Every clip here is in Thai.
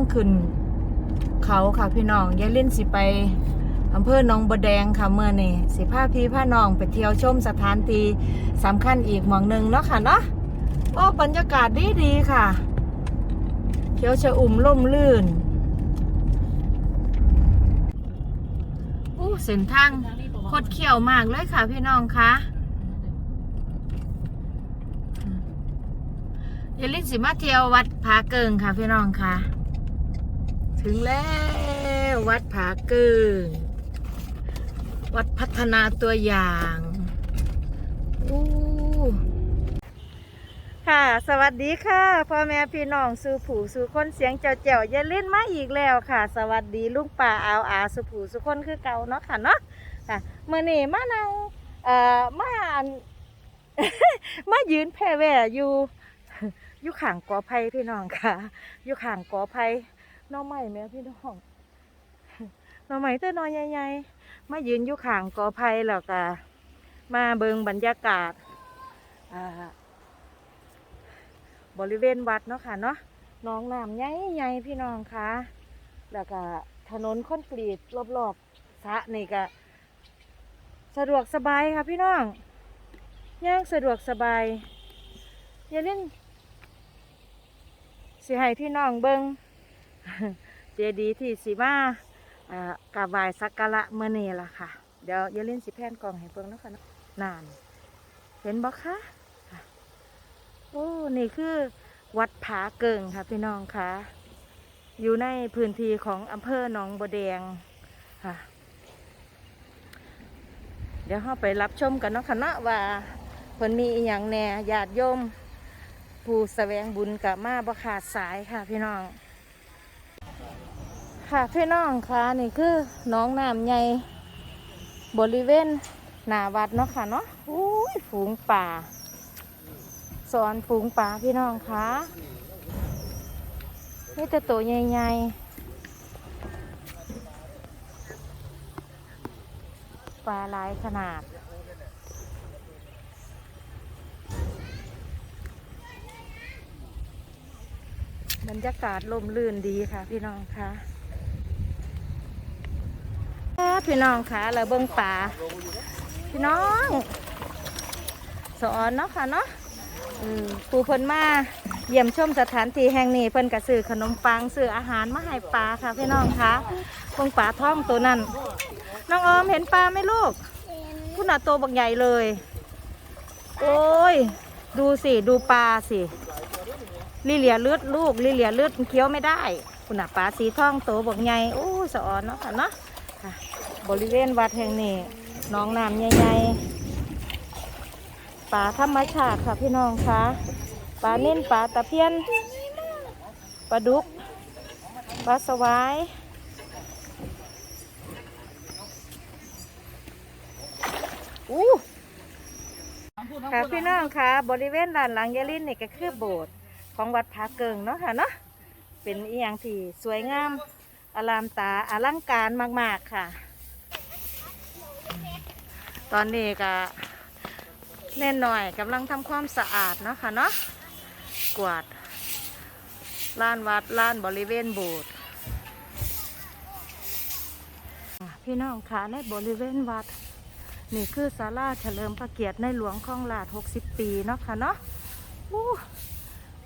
งขึ้น เขาค่ะพี่น้องยายลินสิไปอำเภอหนองบัวแดงค่ะเมื่อนี่สิพาพี่พาน้องไปเที่ยวชมสถานที่สำคัญอีกหมองหนึ่งเนาะค่ะเนาะโอ้บรรยากาศดีดีค่ะเขียวชะอุ่มล่มลื่นอู้เส้นทางคดเขียวมากเลยค่ะพี่น้องคะยายลินสิมาเที่ยววัดผาเกิงค่ะพี่น้องค่ะ ถึงแล้ววัดผาเกิงวัดพัฒนาตัวอย่างอู้ค่ะ สวัสดีค่ะพ่อแม่พี่น้องสู่ผู้สู่คนเสียงเจ้าเจ้าอย่าเล่นมาอีกแล้วค่ะ สวัสดีลุงป่าอาวอาสู่ผู้สู่คนคือเก่าเนาะค่ะเนาะค่ะเมื่อนี้มานั่งเอ่อมามายืนแพ่แว่อยู่อยู่ข้างกอไผ่พี่น้องค่ะ อยู่ข้างกอไผ่ น้องใหม่แม่พี่น้องน้องใหม่ตัวน้อยใหญ่ๆมายืนอยู่ข้างกอไผ่แล้วก็มาเบิงบรรยากาศอ่าบริเวณวัดเนาะค่ะเนาะน้องน้ำใหญ่ๆพี่น้องค่ะแล้วก็ถนนคอนกรีตรอบๆสะนี่ก็สะดวกสบายค่ะพี่น้องย่างสะดวกสบายอย่าเล่นสิให้พี่น้องเบิง เจดีย์ที่สีมาอ่ากราบไหว้สักการะเมื่อนี้ล่ะค่ะ เดี๋ยวยาเล่นสิแพนกล่องให้เบิ่งเนาะคะนะนาน เห็นบ่คะค่ะโอ้นี่คือวัดผาเกิงค่ะพี่น้องค่ะอยู่ในพื้นที่ของอำเภอหนองบัวแดงค่ะ เดี๋ยวเราไปรับชมกันเนาะค่ะเนาะว่าเพิ่นมีอีหยังแน่ญาติโยมผู้แสวงบุญกับมาบ่ขาดสายค่ะพี่น้อง ค่ะพี่น้องค่ะนี่คือน้องน้ำใหญ่บริเวณหนาวัดเนาะค่ะเนาะอุ้ยฝูงป่าสอนฝูงป่าพี่น้องค่ะนี่แต่ตัวใหญ่ๆปลาหลายขนาดบรรยากาศลมลื่นดีค่ะพี่น้องค่ะ พี่น้องค่ะเราเบิ้งป่าพี่น้องสอนเนาะค่ะเนาะอืมปูเพิ่นมาเยี่ยมชมสถานที่แห่งนี้เพิ่นกระซื้อขนมปังซื้ออาหารมาให้ปลาค่ะพี่น้องค่ะเบิ่งป่าท้องตัวนั้นน้องออมเห็นปลาไหมลูกคุณน่ะโตบักใหญ่เลย โอ้ย ดูสิดูปลาสิลิเลียเลือดลูกลิเลียเลือดเคี้ยวไม่ได้ คุณน่ะปลาสีทองโตบอกใหญ่โอ้ยสอนเนาะค่ะเนาะ บริเวณวัดแห่งนี้น้องน้ำใหญ่ๆปลาธรรมชาติค่ะพี่น้องคะปลาเน้นปลาตะเพียนปลาดุกปลาสวายอู้ค่ะพี่น้องคะบริเวณด้านหลังยายลินนี่ก็คือโบสถ์ของวัดผาเกิงเนาะค่ะเนาะเป็นอีหยังที่สวยงามอลามตาอลังการมาก ๆ ค่ะ ตอนนี้ก็แน่นหน่อยกำลังทำความสะอาดเนาะค่ะเนาะกวาดลานวัดลานบริเวณโบสถ์พี่น้องค่ะในบริเวณวัด นี่คือศาลาเฉลิมพระเกียรติในหลวงของลาด60 ปีเนาะค่ะเนาะ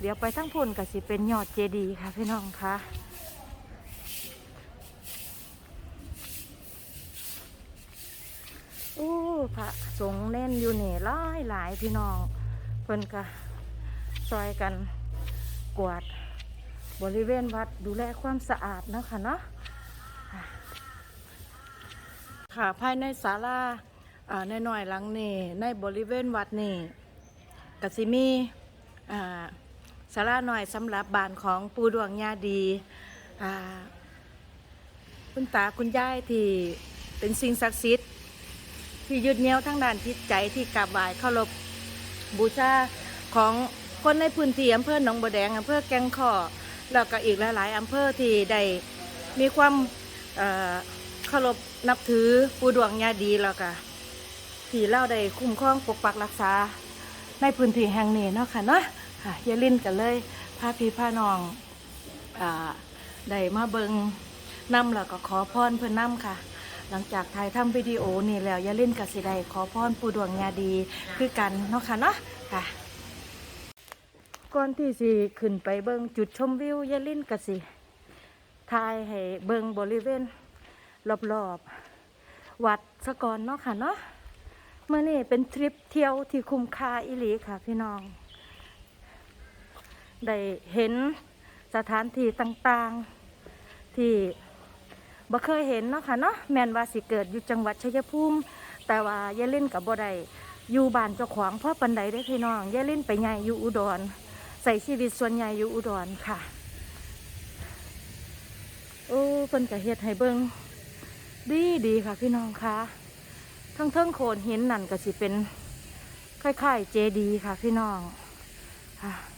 เดี๋ยวไปทั้งพุ่นกับสิเป็นยอดเจดีย์ค่ะพี่น้องคะ อู้พระสงฆ์เน่นอยู่นี่หลายหลายพี่น้องเพิ่นก็ซอยกันกวาดบริเวณวัดดูแลความสะอาดนะคะเนาะค่ะภายในศาลาอ่าในหน่อยหลังนี่ในบริเวณวัดนี่กสิมีอ่าสาราหน่อยสำหรับบานของปูดวงญาดีอ่าคุณตาคุณยายที่เป็นสิ่งศักดิ์สิทธิ์ ที่ยึดเหนี่ยวทั้งด้านจิตใจที่กราบไหว้เคารพบูชาของคนในพื้นที่อำเภอหนองบัวแดงอำเภอแกงข้อแล้วก็อีกหลาย ๆอำเภอที่ได้มีความเคารพนับถือปูดวงญาดีแล้วก็ที่เล่าได้คุ้มครองปกปักรักษา ในพื้นที่แห่งนี้เนาะค่ะเนาะค่ะยาลินกันเลยพาพี่พาน้องอได้มาเบิงน้ำแล้วก็ขอพรเพื่อนนำค่ะ หลังจากถ่ายทำวิดีโอนี่แล้วอย่าเล่นกับสิได้ขอพรปูดวงยาดีคือกันเนาะค่ะเนาะค่ะก่อนที่สิขึ้นไปเบิงจุดชมวิวอย่าเล่นกับสิถ่ายให้เบิงบริเวณรอบๆวัดสะกอนเนาะค่ะเนาะเมื่อนี่เป็นทริปเที่ยวที่คุ้มค่าอิหลีค่ะพี่น้อง ได้เห็นสถานที่ต่างๆที่ บ่เคยเห็นเนาะค่ะเนาะแมนว่าสิเกิดอยู่จังหวัดชัยภูมิแต่ว่าย่าเล่นกับบ่ได้อยู่บ้านเจ้าของพ่อปันใดได้พี่น้องย่าเล่นไปใหญ่อยู่อุดร ใส่ชีวิตส่วนใหญ่อยู่อุดรค่ะโอ้เพิ่นก็เฮ็ดให้เบิ่งดีดีค่ะพี่น้องคะทั้งเทิงโขนหินนั่นก็สิเป็นคล้ายๆเจดีค่ะพี่น้องค่ะ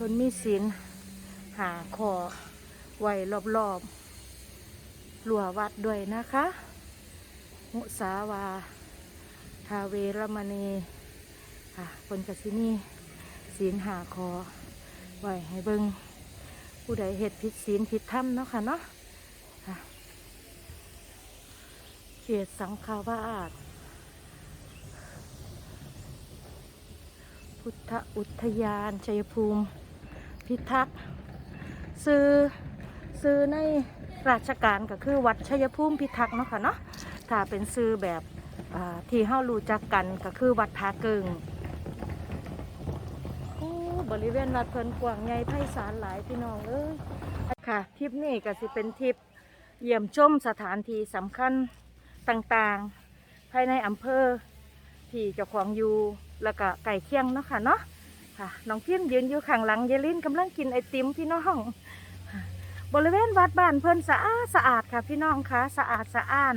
เพิ่นมีศีลหาคอไว้รอบๆหลัววัดด้วยนะคะมุสาวาทาเวรมณีค่ะเพิ่นกสิมีศีลหาคอไว้ให้เบิงผู้ใดเหตุผิดศีลผิดธรรมเนาะค่ะเนาะค่ะเขตสังฆาวาสพุทธอุทยานชัยภูมิ พิทักษ์ซื้อซื้อในราชการก็คือวัดชัยภูมิพิทักษ์เนาะค่ะเนาะถ้าเป็นซื้อแบบที่เฮารู้จักกันก็คือวัดผาเกิงโอ้บริเวณวัดเพลินกว้างใหญ่ไพศาลหลายพี่น้องเอ้ยค่ะทริปนี้ก็สิเป็นทริปเยี่ยมชมสถานที่สำคัญต่างๆ ภายในอำเภอที่เจ้าของอยู่แล้วก็ไก่เคียงเนาะค่ะเนาะ ค่ะน้องพิมยืนอยู่ข้างหลังเยลินกำลังกินไอติมพี่น้อง บริเวณวัดบ้านเพิ่นสะอาดสะอาดค่ะ พี่น้องคะสะอาดสะอ้าน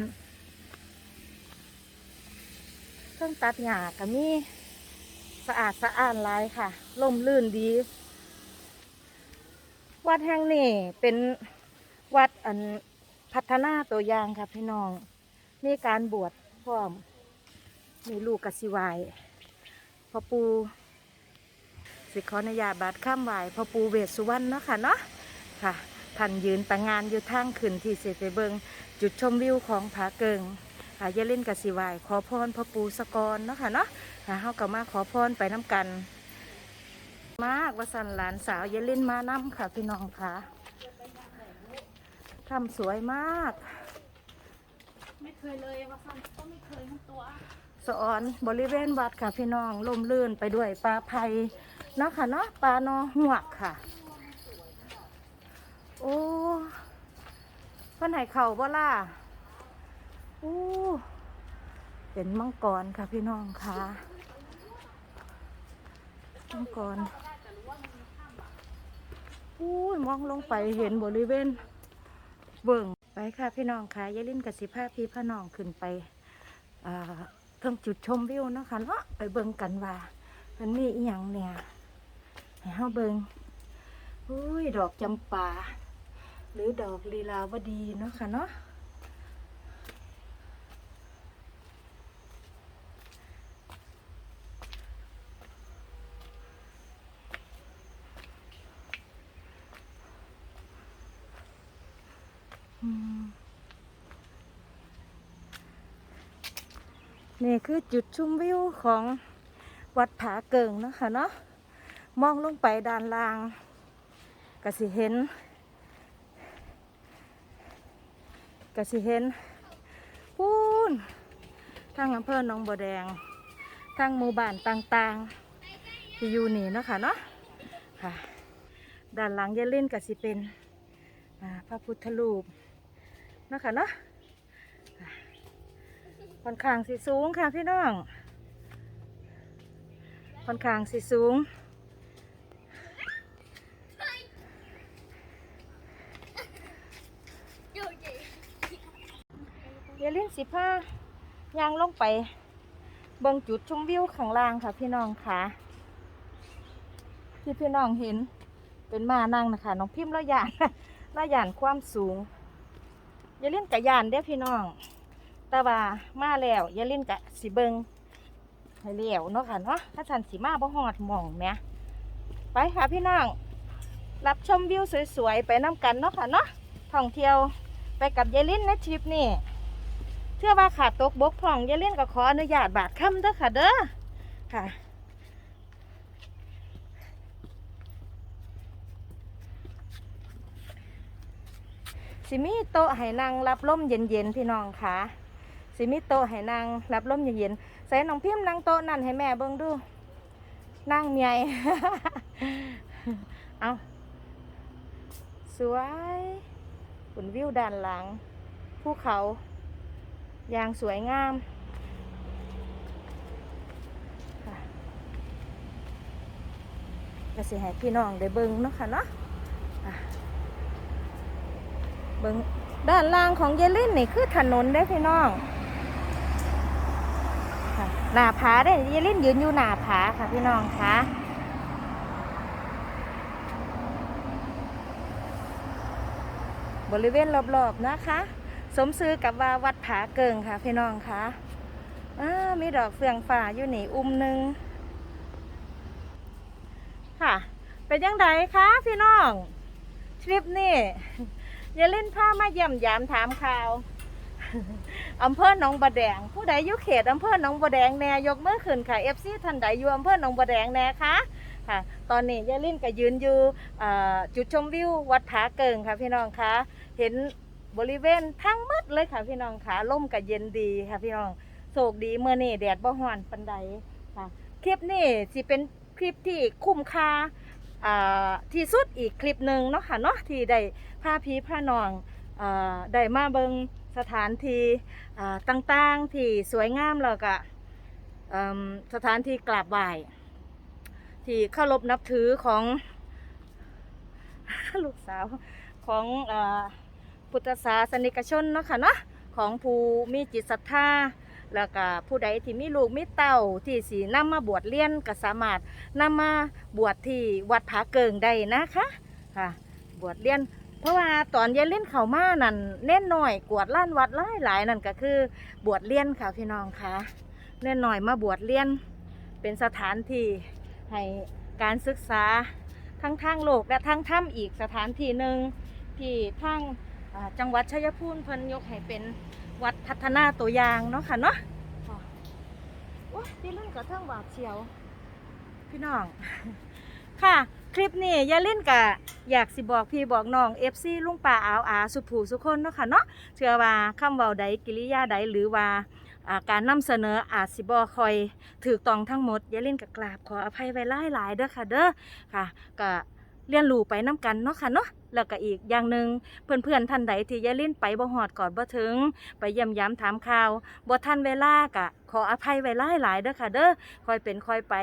เครื่องตัดหญ้าก็มีสะอาดสะอ้านหลายค่ะล่มลื่นดี วัดแห่งนี้เป็นวัดอันพัฒนาตัวอย่างค่ะพี่น้อง มีการบวชพร้อมมีลูกกสิวายพ่อปู สิขออนุญาตบาดข้ามไหวายพ่อปูเวสสุวรรณเนาะค่ะเนาะค่ะท่านยืนต่างงานอยู่ทางขึ้นที่เสไปเบิงจุดชมวิวของผาเกิงค่ะอย่าเล่นกสิไหวายขอพรพ่อปูสกรเนาะค่ะเนาะค่ะเฮาก็มาขอพรไปน้ำกัน มากว่าสันหลานสาวอย่าเล่นมาน้ำค่ะพี่น้องค่ะทำสวยมาก ไม่เคยเลยว่าซ้ำก็ไม่เคยทั้งตัวสอนบริเวณวัดค่ะพี่น้องล่มลื่นไปด้วยปลาไผ่ เนาะค่ะเนาะปลานอหวกค่ะ โอ้เพิ่นให้เข่าบ่ล่ะโอ้เป็นมังกรค่ะพี่น้องค่ะมังกรอู้มองลงไปเห็นบริเวณเบิ่งไปค่ะพี่น้องค่ะยายลินกับสิภาพี่พน้องขึ้นไปอ่าเพิ่งจุดชมวิวเนาะคะเนาะไปเบิ่งกันว่ามันมีอีหยังเนี่ย ให้เฮาเบิ่งอุ้ยดอกจำปา หรือดอกลีลาวดีเนาะค่ะเนาะนี่คือจุดชมวิวของวัดผาเกิงนะคะเนาะ มองลงไปด้านล่างก็สิเห็นก็สิเห็นปูนทางอำเภอหนองบัวแดงทางหมู่บ้านต่างๆ ที่อยู่นี่เนาะค่ะเนาะค่ะด้านหลังยาเล่นก็สิเป็นพระพุทธรูปเนาะค่ะเนาะค่อนข้างสิสูงค่ะพี่น้องค่อนข้างสิสูง อย่าลิ้น สิผ้ายางลงไป เบิ่งจุดชมวิวข้างล่างค่ะ พี่น้องค่ะ ที่พี่น้องเห็นเป็นมานั่งนะคะน้องพิมพ์ละยานละยานความสูง อย่าเล่นกะยานเด้พี่น้องแต่ว่ามาแล้วอย่าเล่นกะสิเบิงให้เลี้ยวเนาะค่ะเนาะถ้าฉันสิมาบ่ฮอดมองแหมไปค่ะพี่น้อง รับชมวิวสวยๆ ไปน้ำกันเนาะค่ะเนาะท่องเที่ยวไปกับยายลินในทริปนี้ เชื่อว่าขาดตกบกพร่องอย่ายลินก็ขออนุญาตบาทคำเด้อค่ะเด้อค่ะ สิมีโต๊ะให้นั่งรับลมเย็นๆพี่น้องค่ะ สิมีโต๊ะให้นั่งรับลมเย็นๆใส่น้องพิมพ์นั่งโต๊ะนั่นให้แม่เบิ่งดูนั่งเมียเอาสวยฝนวิวด้านหลังภูเขา อย่างสวยงามค่ะก็สิให้พี่น้องได้เบิ่งเนาะค่ะเนาะเบิ่งด้านล่างของเยลินนี่คือถนนได้พี่น้องหน้าผาได้เยลินยืนอยู่หน้าผาค่ะพี่น้องค่ะบริเวณรอบๆนะคะ สมซื้อกับว่าวัดผาเกิงค่ะ พี่น้องคะอ่ามีดอกเฟืองฝ่าอยู่นี่อุ้มหนึ่งค่ะ เป็นยังไงคะพี่น้องทริปนี่อย่าเล่นผ้ามาเยี่ยมยามถามข่าวอำเภอหนองบะแดง ผู้ใดอยู่เขตอำเภอหนองบะแดงแน่ยกมือขึ้นค่ะเอฟซีท่านใดอยู่อำเภอหนองบะแดงแน่คะค่ะ ตอนนี้ยายลินก็ยืนอยู่จุดชมวิววัดผาเกิงค่ะพี่น้องคะเห็น บริเวณทั้งหมดเลยค่ะพี่น้องค่ะลมก็เย็นดีค่ะพี่น้องโศกดีเมื่อนี่แดดบ่ฮ้อนปันใดค่ะคลิปนี้สิเป็นคลิปที่คุ้มค่าอ่าที่สุดอีกคลิปหนึ่งเนาะค่ะเนาะที่ได้พาพี่พาน้องอ่าได้มาเบิงสถานที่อ่าต่างๆที่สวยงามแล้วก็สถานที่กราบไหว้ที่เคารพนับถือของลูกสาวของอ พุทธศาสนิกชนเนาะค่ะเนาะของผู้มีจิตศรัทธาแล้วก็ผู้ใดที่มีลูกมีเต้าที่สีนำมาบวชเรียนก็สามารถนำมาบวชที่วัดผาเกิงได้นะคะค่ะ บวชเรียน เพราะว่าตอนเย็นเล่นเข่ามานั่นเน่นหน่อยกวดล้านวัดหลายหลายนั่นก็คือบวชเรียนค่ะพี่น้องค่ะเน่นหน่อยมาบวชเรียน เป็นสถานที่ให้การศึกษาทั้งทางโลกและทั้งถ้ำอีกสถานที่หนึ่งที่ทาง จังหวัดชัยภูมิเพิ่นยกให้เป็นวัดพัฒนาตัวอย่างเนาะค่ะเนาะค่ะโอ้ยที่ลื่นกับเทิงหวาดเชียว พี่น้อง ค่ะ คลิปนี้อย่าเล่นกะอยากสิบอกพี่บอกน้องเอฟซีลุงป่าอาวอาสุผูสุคนเนาะค่ะเนาะเชื่อว่าคำเว้าใดกิริยาใดหรือว่าอ่าการนำเสนออาจสิบอคอยถูกต้องทั้งหมด อย่าเล่นกับกราบขออภัยไว้หลายๆเด้อค่ะเด้อค่ะก็เรียนรู้ไปน้กันเนาะค่ะเนาะ แล้วก็อีกอย่างหนึ่งเพื่อนๆท่านใดที่ยายลิ้นไปบ่หอดก่อนบ่ถึง ไปเยี่ยมย้ำถามข่าวบ่ทันเวลากะ ขออภัยไว้หลายๆเด้อค่ะ เด้อคอยเป็นคอยไป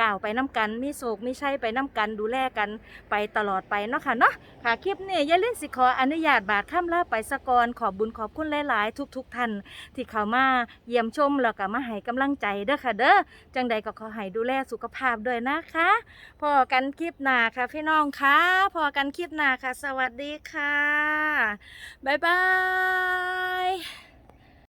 ก้าวไปน้กัน มีโศกมีชัยไปน้กันดูแลกันไปตลอดไปเนาะค่ะเนาะค่ะคลิปนี้ยายลิ้นสิขออนุญาตบาดค่ำลาไปสะกอนขอบบุญขอบคุณหลาย ๆ ทุกๆท่านที่เข้ามาเยี่ยมชมแล้วก็มาให้กำลังใจเด้อค่ะ เด้อจังใดก็ขอให้ดูแลสุขภาพด้วยนะคะพอกันคลิปหน้าค่ะพี่น้องค่ะพอกันคลิปหน้าค่ะ สวัสดีค่ะบ๊ายบาย